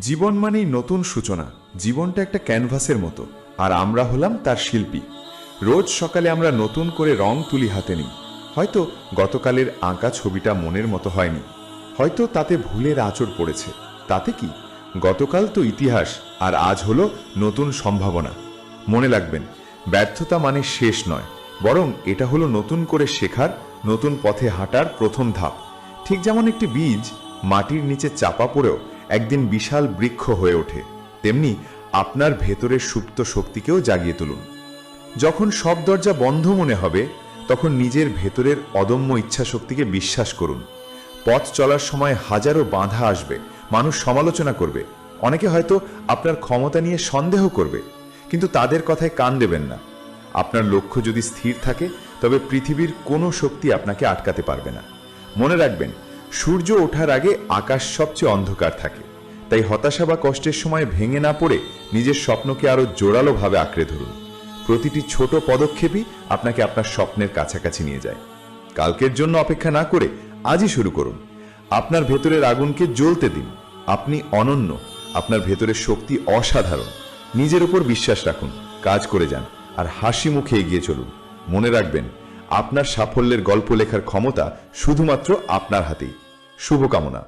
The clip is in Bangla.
জীবন মানেই নতুন সূচনা। জীবনটা একটা ক্যানভাসের মতো। আর আমরা হলাম তার শিল্পী। রোজ সকালে আমরা নতুন করে রং তুলি হাতে নিই। হয়তো গতকালের আঁকা ছবিটা মনের মতো হয়নি। হয়তো তাতে ভুলের আঁচড় পড়েছে। তাতে কি? গতকাল তো ইতিহাস, আর আজ হলো নতুন সম্ভাবনা। মনে রাখবেন, ব্যর্থতা মানে শেষ নয়। বরং এটা হলো নতুন করে শেখার, নতুন পথে হাঁটার প্রথম ধাপ। ঠিক যেমন একটি বীজ মাটির নিচে চাপা পড়েও একদিন বিশাল বৃক্ষ হয়ে ওঠে। তেমনি আপনার ভেতরের সুপ্ত শক্তিকেও জাগিয়ে তুলুন। যখন সব দরজা বন্ধ মনে হবে, তখন নিজের ভেতরের অদম্য ইচ্ছাশক্তিকে বিশ্বাস করুন। পথ চলার সময় হাজারো বাধা আসবে, মানুষ সমালোচনা করবে। অনেকে হয়তো আপনার ক্ষমতা নিয়ে সন্দেহ করবে, কিন্তু তাদের কথায় কান দেবেন না। আপনার লক্ষ্য যদি স্থির থাকে, তবে পৃথিবীর কোনো শক্তি আপনাকে আটকাতে পারবে না। মনে রাখবেন সূর্য ওঠার আগে আকাশ সবচেয়ে অন্ধকার থাকে। তাই হতাশা বা কষ্টের সময় ভেঙে না পড়ে নিজের স্বপ্নকে আরও জোরালোভাবে আঁকড়ে ধরুন। প্রতিটি ছোট পদক্ষেপই আপনাকে আপনার স্বপ্নের কাছাকাছি নিয়ে যায়। কালকের জন্য অপেক্ষা না করে আজই শুরু করুন। আপনার ভেতরের আগুনকে জ্বলতে দিন। আপনি অনন্য, আপনার ভেতরের শক্তি অসাধারণ। নিজের উপর বিশ্বাস রাখুন, কাজ করে যান, আর হাসি মুখে এগিয়ে চলুন। মনে রাখবেন, আপনার সাফল্যের গল্প লেখার ক্ষমতা শুধুমাত্র আপনার হাতেই। শুভকামনা।